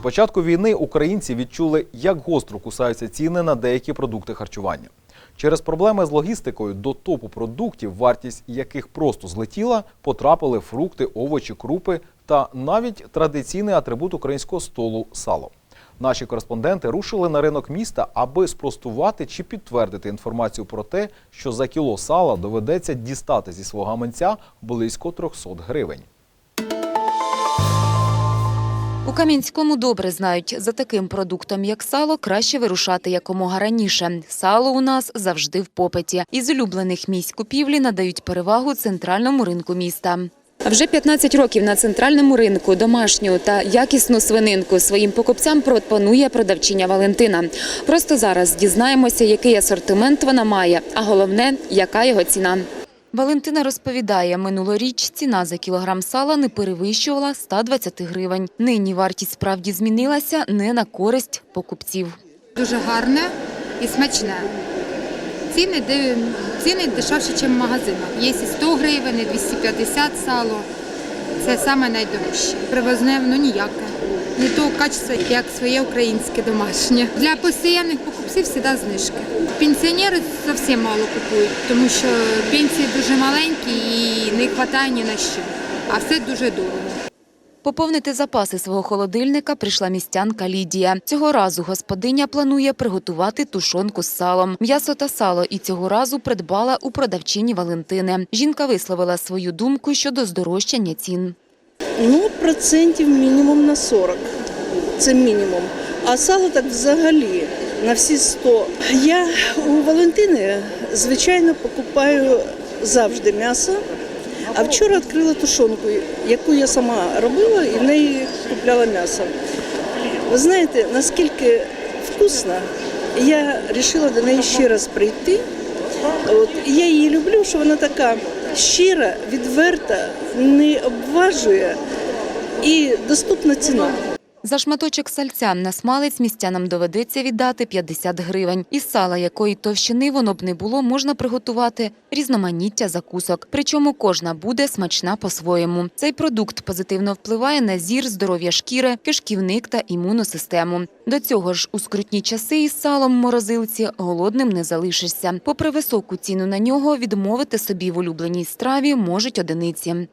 початку війни українці відчули, як гостро кусаються ціни на деякі продукти харчування. Через проблеми з логістикою до топу продуктів, вартість яких просто злетіла, потрапили фрукти, овочі, крупи та навіть традиційний атрибут українського столу сало. Наші кореспонденти рушили на ринок міста, аби спростувати чи підтвердити інформацію про те, що за кіло сала доведеться дістати зі свого гаманця близько 300 гривень. У Кам'янському добре знають, за таким продуктом, як сало, краще вирушати якомога раніше. Сало у нас завжди в попиті. Із улюблених місць купівлі надають перевагу центральному ринку міста. Вже 15 років на центральному ринку домашню та якісну свининку своїм покупцям пропонує продавчиня Валентина. Просто зараз дізнаємося, який асортимент вона має, а головне, яка його ціна. Валентина розповідає, минулоріч ціна за кілограм сала не перевищувала 120 гривень. Нині вартість справді змінилася не на користь покупців. Дуже гарне і смачне. Ціни, ціни дешевші, ніж в магазинах. Є і 100 гривень, і 250 сало. Це найдорожче. Привозне ну ніяке. Качества, як своє українське домашнє. Для постійних покупців завжди знижки. Пенсіонери зовсім мало купують, тому що пенсії дуже маленькі і не вистачає ні на що. А все дуже дорого. Поповнити запаси свого холодильника прийшла містянка Лідія. Цього разу господиня планує приготувати тушонку з салом. М'ясо та сало і цього разу придбала у продавчині Валентини. Жінка висловила свою думку щодо здорожчання цін. Ну, процентів мінімум на 40. Це мінімум. А сало так взагалі на всі 100. Я у Валентини, звичайно, покупаю завжди м'ясо. А вчора відкрила тушонку, яку я сама робила і в неї купляла м'ясо. Ви знаєте, наскільки вкусно, я вирішила до неї ще раз прийти. От, я її люблю, що вона така щира, відверта, не обважує і доступна ціна. За шматочок сальця на смалець містянам доведеться віддати 50 гривень. Із сала, якої товщини воно б не було, можна приготувати різноманіття закусок. Причому кожна буде смачна по-своєму. Цей продукт позитивно впливає на зір, здоров'я шкіри, кишківник та імунну систему. До цього ж у скрутні часи із салом морозилці голодним не залишишся. Попри високу ціну на нього, відмовити собі в улюбленій страві можуть одиниці.